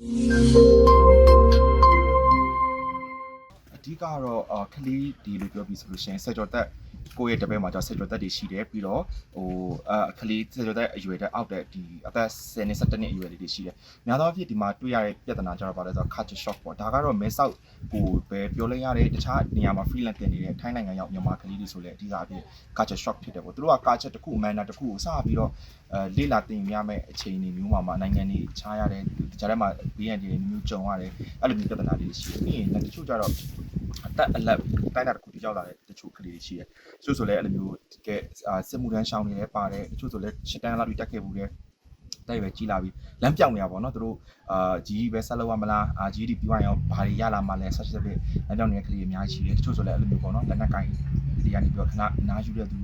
အ ဓိကတော့အာခလေးဒီလိုပြောပြီးဆိုလို့ရှိရင်ဆက်ကြော်တက်ကိုယ့်ရဲ့တပည့်မှာကျဆက်ကြော်တက်တွေရှိတယ်ပြီးတော့ဟိုအာခလေးဆက်ကြော်တက်အရွယ်တက်အောက်တဲ့ဒီအသက်10နှစ်17နှစ်အရွယ်လေးတွေရှိတယ်များသောအားဖြင့်ဒီမှာတွေ့ရတဲ့ပြဿနာကြတော့ပါလဲဆိုတော့ culture shock ပေါ့ဒါကတော့မဲဆောက်ကိုပဲပြောလိုက်ရတယ်တခြားနေရာမှာ freelance တင်နေတဲ့ထိုင်းနိုင်ငံရောက်မြန်မာကလေးတွေဆိုလည်းအဓိကအဖြစ် culture shock ဖြစ်တယ်ပေါ့သူတို့က culture တစ်ခု manner တစ်ခုကိုစပြီးတော့အဲလေ့လာသင်ရမယ့်အခြေအနေမျိုးမှာမှာနိုင်ငံတွေခြားရတယ်ဒီကြားထဲမှာ BND တွေမျိုးကြုံရတယ်အဲ့လိုမျိုးပြဿနာတွေရှိတယ်ပြီးရင်တချို့ကြတော့ အသက်အလက်တိုင်းတာတစ်ခုတရောက်လာတဲ့တချို့ကလေးတွေရှိတယ်။တချို့ဆိုလည်းအဲ့လိုမျိုးတကယ်အာစစ်မှုထမ်းရှောင်းနေလဲပါတယ်။တချို့ဆိုလည်းရှစ်တန်းလာပြီးတက်ခဲ့ဘူးတဲ့။တိုက်ပဲကြီးလာပြီးလမ်းပြောင်းနေတာပေါ့နော်။သူတို့အာကြီးပဲဆက်လုပ်ရမလား။အာကြီးဒီပြီးသွားရင်ဘာတွေရလာမှလဲဆက်ဆက်ဖြစ်လမ်းပြောင်းနေတဲ့ကလေးတွေအများကြီးရှိတယ်။တချို့ဆိုလည်းအဲ့လိုမျိုးပေါ့နော်။လက်နက်ကင်ဒီကနေပြီးတော့ခဏနားယူတဲ့သူတွေ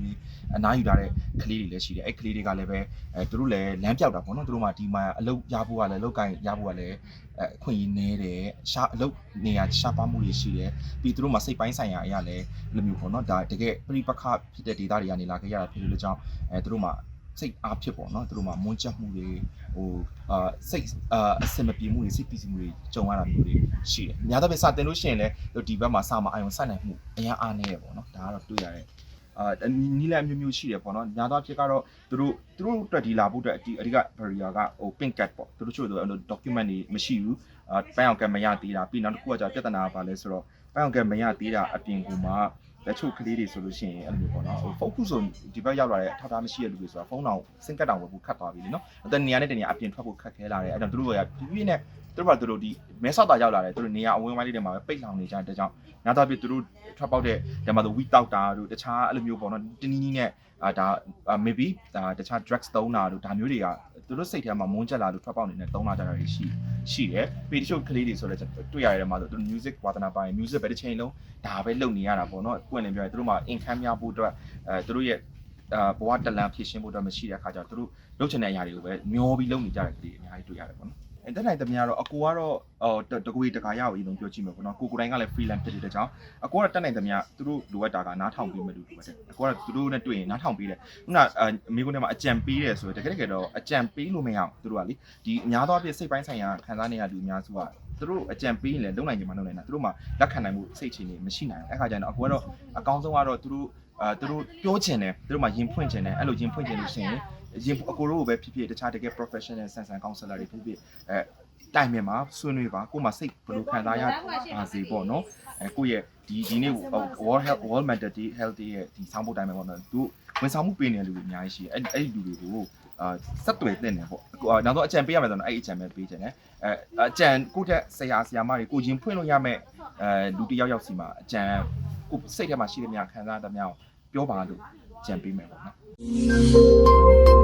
အနားယူထားတဲ့ကလေးတွေလည်းရှိတယ်။အဲ့ကလေးတွေကလည်းပဲအဲသူတို့လည်းလမ်းပြောက်တာပေါ့နော်။သူတို့မှဒီမှာအလုပ်ရဖို့ကလည်းအလုပ်ကင်ရဖို့ကလည်းအဲအခွင့်အရေးနည်းတယ်။ရှာအလုပ်နေရာရှားပါမှုတွေရှိတယ်။ပြီးသူတို့မှာစိတ်ပိုင်းဆိုင်ရာအရာလည်းဘယ်လိုမျိုးပေါ့နော်ဒါတကယ်ပြိပခဖြစ်တဲ့ဒေတာတွေကနေလာခဲ့ရတာဖြစ်လို့ကြောင့်အဲသူတို့မှာစိတ်အားဖြစ်ပေါ့နော်သူတို့မှာမွန်းချက်မှုတွေဟိုအာစိတ်အာအစင်မပြေမှုတွေစိတ်ပီစီမှုတွေကြုံရတာမျိုးတွေရှိတယ်။များသောအားဖြင့်စတင်လို့ရှိရင်လည်းဒီဘက်မှာစမှာအာရုံစိုက်နိုင်မှုအများအားနည်းရပေါ့နော်ဒါကတော့တွေ့ရတယ် အာနီးလန်းမျိုးမျိုးရှိတယ်ပေါ့နော်ညာတော့ဖြစ်ကတော့သူတို့သူတို့အတွက်ဒီလာဖို့အတွက်အဓိအဓိက barrier ကဟို pink cat ပေါ့သူတို့ချို့ဆိုအဲ့လို document တွေမရှိဘူးအာပန်းအောင်ကမရသေးတာပြီးနောက်တစ်ခုကကြာပြဿနာကဘာလဲဆိုတော့ပန်းအောင်ကမရသေးတာအပြင်ကူမှာလက်ချုပ်ကလေးတွေဆိုလို့ရှိရင်အဲ့လိုမျိုးပေါ့နော်ဟိုဖုန်းခုဆိုဒီဘက်ရောက်လာတဲ့ထောက်ထားမရှိတဲ့လူတွေဆိုတာဖုန်းတောင်စင်ကတ်တောင်ဝယ်ဖို့ခတ်သွားပြီလीနော်အသက်နေရာနဲ့တနေရာအပြင်ထွက်ဖို့ခက်ခဲလာတယ်အဲ့တော့သူတို့ကပြပြနဲ့သူတို့ကသူတို့ဒီမဲဆောက်တာရောက်လာတယ်သူတို့နေရာအဝန်းဝိုင်းလေးတွေမှာပဲပိတ်လောင်နေကြတဲ့ကြောင့်ညာတော့ပြသူတို့ထွက်ပေါက်တဲ့ဒီမှာဆိုဝီတောက်တာတို့တခြားအဲ့လိုမျိုးပေါ့နော်တင်းနီးနီးနဲ့အာဒါ maybe ဒါတခြား drugs သုံးတာတို့ဒါမျိုးတွေကသူတို့စိတ်ထဲမှာမုန်းချက်လာလို့ထွက်ပေါက်နေနဲ့သုံးလာကြတာတွေရှိရှိတယ်ပြီးတချို့ကလေးတွေဆိုတော့တွေ့ရတယ်မှာဆိုသူတို့ music ဝါသနာပိုင်း music ပဲတစ်ချိန်လုံးဒါပဲလုပ်နေရတာပေါ့နော်ပွင့်လင်းပြောရင်သူတို့မှာ income များဖို့အတွက်အဲသူတို့ရဲ့အာဘဝတလန်ဖြစ်ရှင်းဖို့အတွက်မရှိတဲ့အခါကျတော့သူတို့လုပ်ချင်တဲ့အရာတွေကိုပဲမျောပြီးလုပ်နေကြတဲ့ကလေးအများကြီးတွေ့ရတယ်ပေါ့နော် အဲ့တက်နိုင်တမများတော့အကူကတော့ဟိုတကွေတကာရအောင်အရင်ဆုံးပြောကြည့်မယ်ပေါ့နော်ကိုကိုတိုင်းကလည်း freelance ဖြစ်တဲ့ကြောင့်အကူကတော့တက်နိုင်တမများသူတို့လိုအပ်တာကနားထောင်ပြီးမှလို့လိုအပ်တယ်အကူကသူတို့နဲ့တွေ့ရင်နားထောင်ပြီးတယ်ခုနအမိကုန်းထဲမှာအကြံပေးတယ်ဆိုတော့တကယ်တကယ်တော့အကြံပေးလို့မရအောင်သူတို့ကလေဒီအများသောအားဖြင့်စိတ်ပိုင်းဆိုင်ရာခံစားနေရလူအများစုကသူတို့အကြံပေးရင်လည်းလုံနိုင်ကြမှာလုံနိုင်တာသူတို့မှလက်ခံနိုင်မှုစိတ်ချနေမရှိနိုင်ဘူးအဲ့ခါကျရင်တော့အကူကတော့အကောင်းဆုံးကတော့သူတို့အာသူတို့ပြောချင်တယ်သူတို့မှရင်ဖွင့်ချင်တယ်အဲ့လိုရင်ဖွင့်ချင်လို့ရှိရင် ရင်အကိုတို့ကိုပဲဖြစ်ဖြစ်တခြားတကယ် professional ဆန်ဆန် counselor တွေဖြစ်ဖြစ်အဲတိုင်မြင်မှာဆွေးနွေးပါကိုယ်မှာစိတ်ဘယ်လိုခံစားရပါစေပေါ့နော်အဲကိုယ့်ရဲ့ဒီဒီနေ့ World Health World Mental Health Day ရဲ့ဒီဆောင်းဖို့တိုင်းမှာပေါ့နော်သူဝန်ဆောင်မှုပေးနေတဲ့လူတွေအများကြီးရှိတယ်အဲ့အဲ့ဒီလူတွေကိုအာဆက်သွယ်တဲ့နေပေါ့အခုနောက်တော့အကြံပေးရမယ်ဆိုတော့အဲ့အကြံပဲပေးခြင်းတယ်အဲအကြံကိုတဲ့ဆရာဆရာမတွေကိုရင်ဖွင့်လို့ရမယ်အဲလူတစ်ယောက်ယောက်စီမှာအကြံကိုစိတ်ထဲမှာရှိတဲ့များခံစားတဲ့များပြောပါလို့ကြံပေးမယ်ပေါ့နော်